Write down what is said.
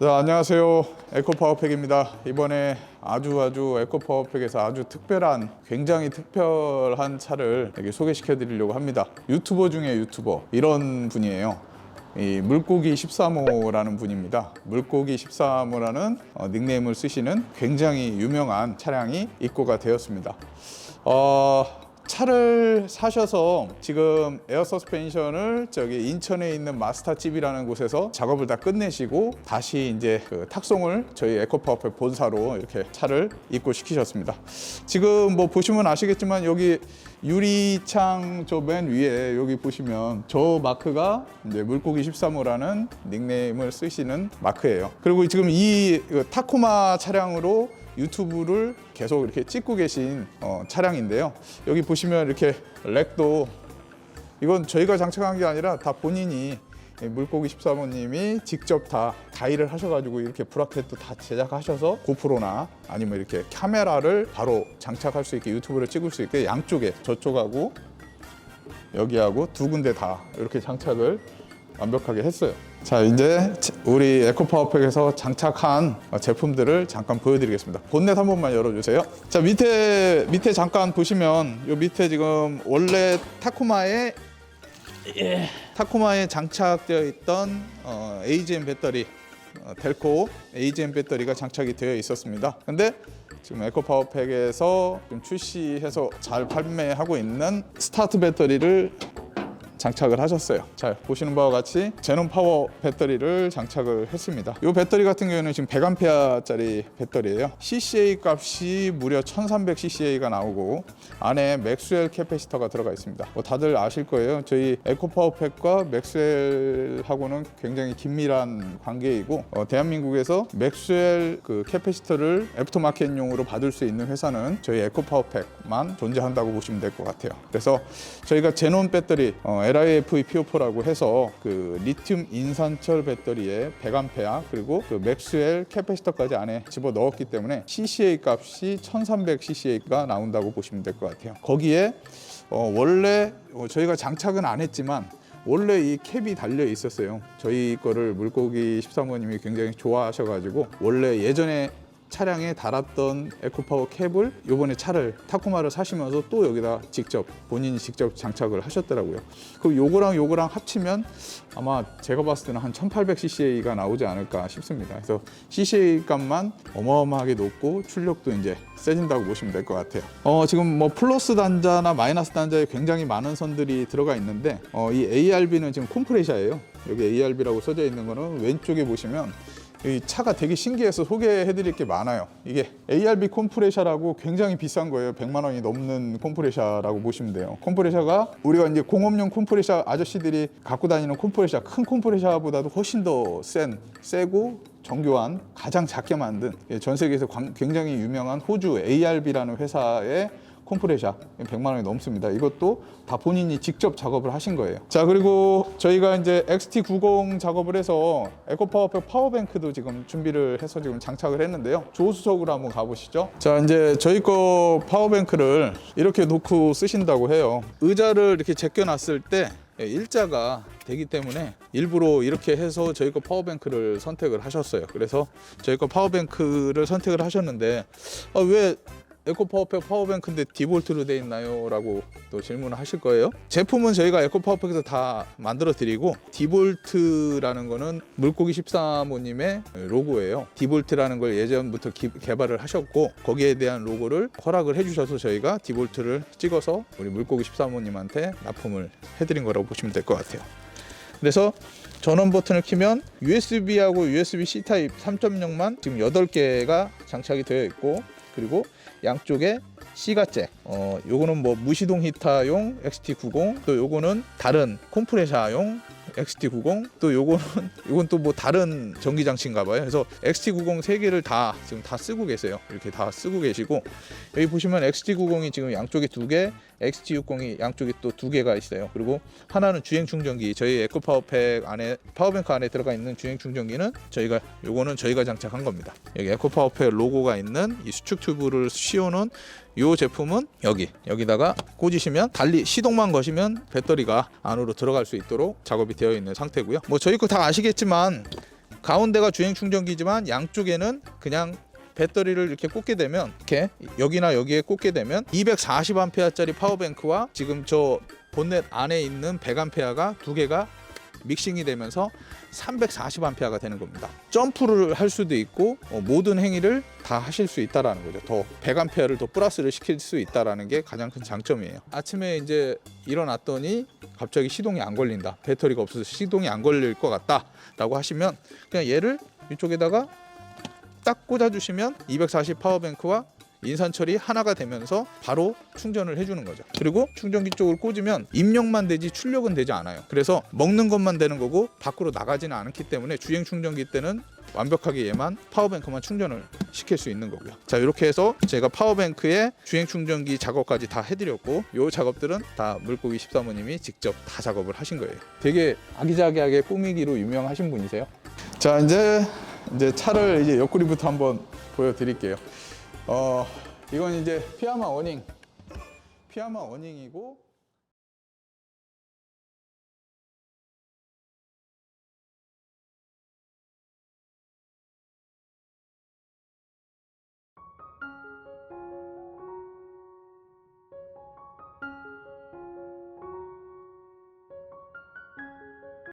네, 안녕하세요. 에코파워팩입니다. 이번에 아주 아주 에코파워팩에서 아주 특별한 굉장히 특별한 차를 여기 소개시켜 드리려고 합니다. 유튜버 중에 유튜버 이런 분이에요. 이 물고기 13호라는 분입니다. 물고기 13호라는 어, 닉네임을 쓰시는 굉장히 유명한 차량이 입고가 되었습니다. 어, 차를 사셔서 지금 에어 서스펜션을 저기 인천에 있는 마스터집이라는 곳에서 작업을 다 끝내시고 다시 이제 그 탁송을 저희 에코파워팩 본사로 이렇게 차를 입고시키셨습니다. 지금 뭐 보시면 아시겠지만 여기 유리창 저 맨 위에 여기 보시면 저 마크가 이제 물고기 13호라는 닉네임을 쓰시는 마크예요. 그리고 지금 이 타코마 차량으로 유튜브를 계속 이렇게 찍고 계신 어, 차량인데요. 여기 보시면 이렇게 렉도 이건 저희가 장착한 게 아니라 다 본인이 이 물고기 13호님이 직접 다 가위를 하셔가지고 이렇게 브라켓도 다 제작하셔서 고프로나 아니면 이렇게 카메라를 바로 장착할 수 있게 유튜브를 찍을 수 있게 양쪽에 저쪽하고 여기하고 두 군데 다 이렇게 장착을 완벽하게 했어요. 자 이제 우리 에코파워팩에서 장착한 제품들을 잠깐 보여드리겠습니다. 본넷 한 번만 열어주세요. 자 밑에 밑에 잠깐 보시면 요 밑에 지금 원래 타코마에 타코마에 장착되어 있던 어, AGM 배터리 어, 델코 AGM 배터리가 장착이 되어 있었습니다. 근데 지금 에코파워팩에서 지금 출시해서 잘 판매하고 있는 스타트 배터리를 장착을 하셨어요. 자 보시는 바와 같이 제논 파워 배터리를 장착을 했습니다. 이 배터리 같은 경우에는 지금 100A짜리 배터리예요. CCA 값이 무려 1300ccA가 나오고 안에 맥스웰 캐패시터가 들어가 있습니다. 뭐 다들 아실 거예요. 저희 에코파워팩과 맥스웰하고는 굉장히 긴밀한 관계이고 어, 대한민국에서 맥스웰 그 캐패시터를 애프터마켓용으로 받을 수 있는 회사는 저희 에코파워팩만 존재한다고 보시면 될 것 같아요. 그래서 저희가 제논 배터리 어, LIFE-PO4라고 해서 그 리튬 인산철 배터리에 100A 그리고 그 맥스웰 캐패시터까지 안에 집어 넣었기 때문에 CCA 값이 1300ccA가 나온다고 보시면 될 것 같아요. 거기에 어, 원래 어, 저희가 장착은 안 했지만 원래 이 캡이 달려 있었어요. 저희 거를 물고기 13호님이 굉장히 좋아하셔가지고 원래 예전에 차량에 달았던 에코파워 캡을 요번에 차를 타코마를 사시면서 또 여기다 직접 본인이 직접 장착을 하셨더라고요. 그럼 요거랑 요거랑 합치면 아마 제가 봤을 때는 한 1800ccA가 나오지 않을까 싶습니다. 그래서 CCA 값만 어마어마하게 높고 출력도 이제 세진다고 보시면 될 것 같아요. 어, 지금 뭐 플러스 단자나 마이너스 단자에 굉장히 많은 선들이 들어가 있는데 어, 이 ARB는 지금 콤프레셔예요. 여기 ARB라고 써져 있는 거는 왼쪽에 보시면 이 차가 되게 신기해서 소개해드릴 게 많아요. 이게 ARB 콤프레셔라고 굉장히 비싼 거예요. 100만 원이 넘는 콤프레셔라고 보시면 돼요. 콤프레셔가 우리가 이제 공업용 콤프레셔 아저씨들이 갖고 다니는 콤프레셔 큰 콤프레셔보다도 훨씬 더 센, 세고 정교한 가장 작게 만든 예, 전 세계에서 광- 굉장히 유명한 호주 ARB라는 회사의 콤프레셔 100만 원이 넘습니다. 이것도 다 본인이 직접 작업을 하신 거예요. 자 그리고 저희가 이제 XT90 작업을 해서 에코파워팩 파워뱅크도 지금 준비를 해서 지금 장착을 했는데요. 조수석으로 한번 가보시죠. 자 이제 저희 거 파워뱅크를 이렇게 놓고 쓰신다고 해요. 의자를 이렇게 제껴놨을 때 예, 일자가 되기 때문에 일부러 이렇게 해서 저희 거 파워뱅크를 선택을 하셨어요. 그래서 저희 거 파워뱅크를 선택을 하셨는데 아, 왜 에코 파워팩 파워뱅크인데 디볼트로 돼 있나요? 라고 또 질문을 하실 거예요. 제품은 저희가 에코 파워팩에서 다 만들어 드리고 디볼트라는 거는 물고기 13호님의 로고예요. 디볼트라는 걸 예전부터 기- 개발을 하셨고 거기에 대한 로고를 허락을 해주셔서 저희가 디볼트를 찍어서 우리 물고기 13호님한테 납품을 해드린 거라고 보시면 될 것 같아요. 그래서 전원 버튼을 키면 USB하고 USB-C 타입 3.0만 지금 8개가 장착이 되어 있고 그리고 양쪽에 C가 잭. 어, 요거는 뭐 무시동 히타용 XT90, 또 요거는 다른 콤프레셔용 XT90, 또 요거는 요건 또 뭐 다른 전기 장치인가 봐요. 그래서 XT90 세 개를 다 지금 다 쓰고 계세요. 이렇게 다 쓰고 계시고 여기 보시면 XT90이 지금 양쪽에 두 개, XT60이 양쪽에 또 두 개가 있어요. 그리고 하나는 주행 충전기. 저희 에코 파워팩 안에 파워뱅크 안에 들어가 있는 주행 충전기는 저희가 요거는 저희가 장착한 겁니다. 여기 에코 파워팩 로고가 있는 이 수축 튜브를 씌워놓은 이 제품은 여기 여기다가 꽂으시면 달리 시동만 거시면 배터리가 안으로 들어갈 수 있도록 작업이 되어 있는 상태고요. 뭐 저희 거 다 아시겠지만 가운데가 주행 충전기지만 양쪽에는 그냥 배터리를 이렇게 꽂게 되면 이렇게 여기나 여기에 꽂게 되면 240A짜리 파워뱅크와 지금 저 본넷 안에 있는 100A가 두 개가 믹싱이 되면서 340A가 되는 겁니다. 점프를 할 수도 있고 어, 모든 행위를 다 하실 수 있다라는 거죠. 더 100A를 더 플러스를 시킬 수 있다라는 게 가장 큰 장점이에요. 아침에 이제 일어났더니 갑자기 시동이 안 걸린다. 배터리가 없어서 시동이 안 걸릴 것 같다라고 하시면 그냥 얘를 이쪽에다가 딱 꽂아주시면 240 파워뱅크와 인산 처리 하나가 되면서 바로 충전을 해주는 거죠. 그리고 충전기 쪽을 꽂으면 입력만 되지 출력은 되지 않아요. 그래서 먹는 것만 되는 거고 밖으로 나가지는 않기 때문에 주행 충전기 때는 완벽하게 얘만 파워뱅크만 충전을 시킬 수 있는 거고요. 자 이렇게 해서 제가 파워뱅크에 주행 충전기 작업까지 다 해드렸고 요 작업들은 다 물고기 십사모님이 직접 다 작업을 하신 거예요. 되게 아기자기하게 꾸미기로 유명하신 분이세요. 자 이제 이제 차를 이제 옆구리부터 한번 보여드릴게요. 어 이건 이제 피아마 어닝, 피아마 어닝이고